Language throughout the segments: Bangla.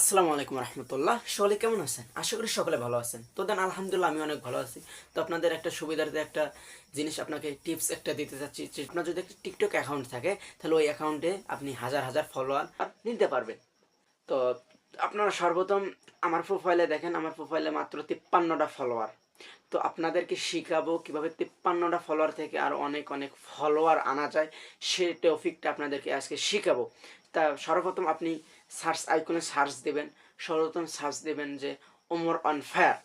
আসসালামু আলাইকুম রহমতুল্লাহ। সকলে কেমন আছেন? আশা করি সকলে ভালো আছেন। তো দেন, আলহামদুলিল্লাহ আমি অনেক ভালো আছি। তো আপনাদের একটা সুবিধার্থে একটা জিনিস আপনাকে টিপস একটা দিতে চাচ্ছি আপনার যদি একটা টিকটক অ্যাকাউন্ট থাকে, তাহলে ওই অ্যাকাউন্টে আপনি হাজার হাজার ফলোয়ার নিতে পারবেন। তো আপনারা সর্বপ্রথম আমার প্রোফাইলে দেখেন, আমার প্রোফাইলে মাত্র তিপ্পান্নটা ফলোয়ার তো আপনাদেরকে শিখাবো কীভাবে তিপ্পান্নটা ফলোয়ার থেকে আর অনেক অনেক ফলোয়ার আনা যায়, সে টপিকটা আপনাদেরকে আজকে শিখাবো। তা সর্বপ্রথম আপনি সার্চ আইকনে সার্চ দেবেন, সর্বপ্রথম সার্চ দেবেন যে ওমর অন ফায়ার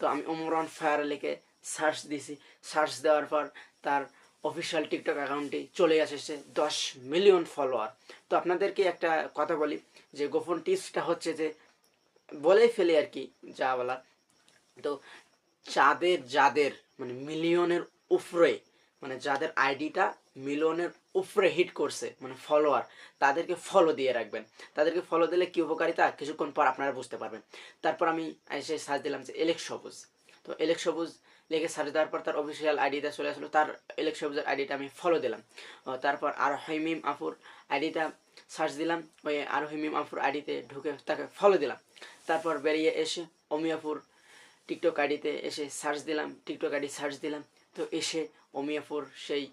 তো আমি ওমর অন ফায়ার লিখে সার্চ দিছি। সার্চ দেওয়ার পর তার অফিসিয়াল টিকটক অ্যাকাউন্টে চলে এসেছে দশ মিলিয়ন ফলোয়ার তো আপনাদেরকে একটা কথা বলি, যে গোপন টিপসটা হচ্ছে যে বলেই ফেলে আর কি যা বলা তো যাদের যাদের মানে মিলিয়নের উপরে মানে যাদের আইডিটা মিলিয়নের উপরে হিট করছে মানে ফলোয়ার তাদেরকে ফলো দিয়ে রাখবেন। তাদেরকে ফলো দিলে কি উপকারিতা? কিছুক্ষণ পর আপনারা বুঝতে পারবেন। তারপর আমি এসে সার্চ দিলাম যে এলেক সবুজ তো এলেক সবুজ লেগে সার্চ দেওয়ার পর তার অফিসিয়াল আইডিটা চলে আসলো। তার এলেক সবুজের আইডিটা আমি ফলো দিলাম। তারপর আর হৈমিম আফুর আইডিটা সার্চ দিলাম। ওই আর হৈমিম আফুর আইডিতে ঢুকে তাকে ফলো দিলাম। তারপর বেরিয়ে এসে অমিয়াপুর টিকটক আইডিতে এসে সার্চ দিলাম, টিকটক আইডি সার্চ দিলাম, তো এসে অমিয়াপুর সেই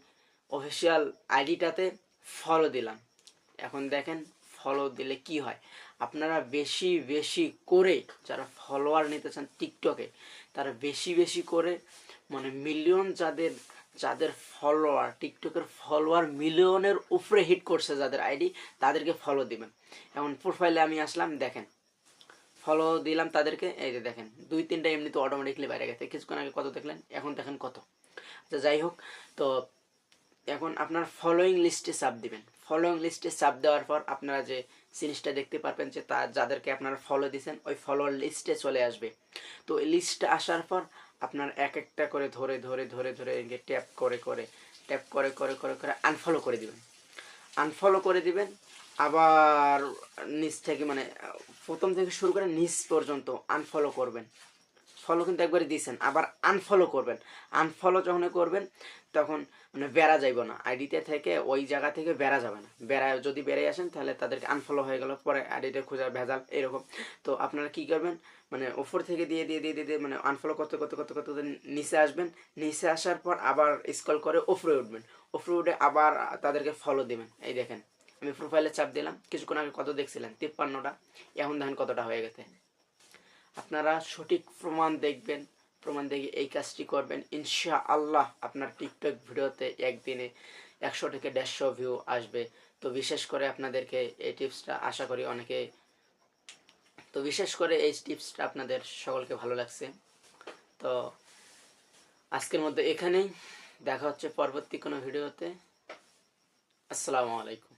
অফিসিয়াল আইডিটাতে ফলো দিলাম। এখন দেখেন ফলো দিলে কি হয়? আপনারা বেশি বেশি করে যারা ফলোয়ার নিতে চান টিকটকে তারা বেশি বেশি করে মানে মিলিয়ন যাদের যাদের ফলোয়ার টিকটকের ফলোয়ার মিলিয়নের উপরে হিট করছে যাদের আইডি, তাদেরকে ফলো দিবেন। এখন প্রোফাইলে আমি আসলাম, দেখেন ফলো দিলাম তাদেরকে, এই যে দেখেন, দুই, তিনটা এমনি তো অটোমেটিকলি বাইরে গেছে। কিছুক্ষণ আগে কত দেখলেন? এখন দেখেন কত। আচ্ছা যাই হোক, তো এখন আপনার ফলোয়িং লিস্টে চাপ দিবেন। ফলোয়িং লিস্টে চাপ দেওয়ার পর আপনারা যে জিনিসটা দেখতে পারবেন যে তা যাদেরকে আপনারা ফলো দিয়েছেন ওই ফলোয়ার লিস্টে চলে আসবে। তো এই লিস্টে আসার পর আপনার এক একটা করে ধরে ধরে ধরে ধরে ট্যাপ করে করে ট্যাপ করে করে করে করে আনফলো করে দিবেন। আনফলো করে দিবেন আবার নিচ থেকে মানে প্রথম থেকে শুরু করে নিচ পর্যন্ত আনফলো করবেন। ফলো কিন্তু একবারে দিয়েছেন আবার আনফলো করবেন। আনফলো যখন করবেন, তখন মানে বেড়া যাইব না। আইডিতে থেকে ওই জায়গা থেকে বেড়া যাবে না। বেড়া যদি বেড়ে আসেন, তাহলে তাদেরকে আনফলো হয়ে গেল, পরে আইডিটা খোঁজা ভেজাল এরকম। তো আপনারা কি করবেন মানে ওপর থেকে দিয়ে দিয়ে দিয়ে দিয়ে মানে আনফলো করতে করতে করতে করতে নিচে আসবেন। নিচে আসার পর আবার স্কল করে উপরে উঠবেন। উপরে উঠে আবার তাদেরকে ফলো দিবেন। এই দেখেন। আমি প্রোফাইলে চাপ দিলাম, কিছুক্ষণ আগে কত দেখছিলেন? তিপ্পান্নটা। এখন দেখেন কতটা হয়ে গেছে। আপনারা সঠিক প্রমাণ দেখবেন, প্রমাণ দেখে এই কাজটি করবেন। ইনশা আল্লাহ আপনার টিকটক ভিডিওতে একদিনে একশো থেকে দেড়শো ভিউ আসবে। তো বিশেষ করে আপনাদেরকে এই টিপসটা আশা করি অনেকে, তো বিশেষ করে এই টিপসটা আপনাদের সকলকে ভালো লাগছে। তো আজকের মধ্যে এখানেই, দেখা হচ্ছে পরবর্তী কোনো ভিডিওতে। আসসালামু আলাইকুম।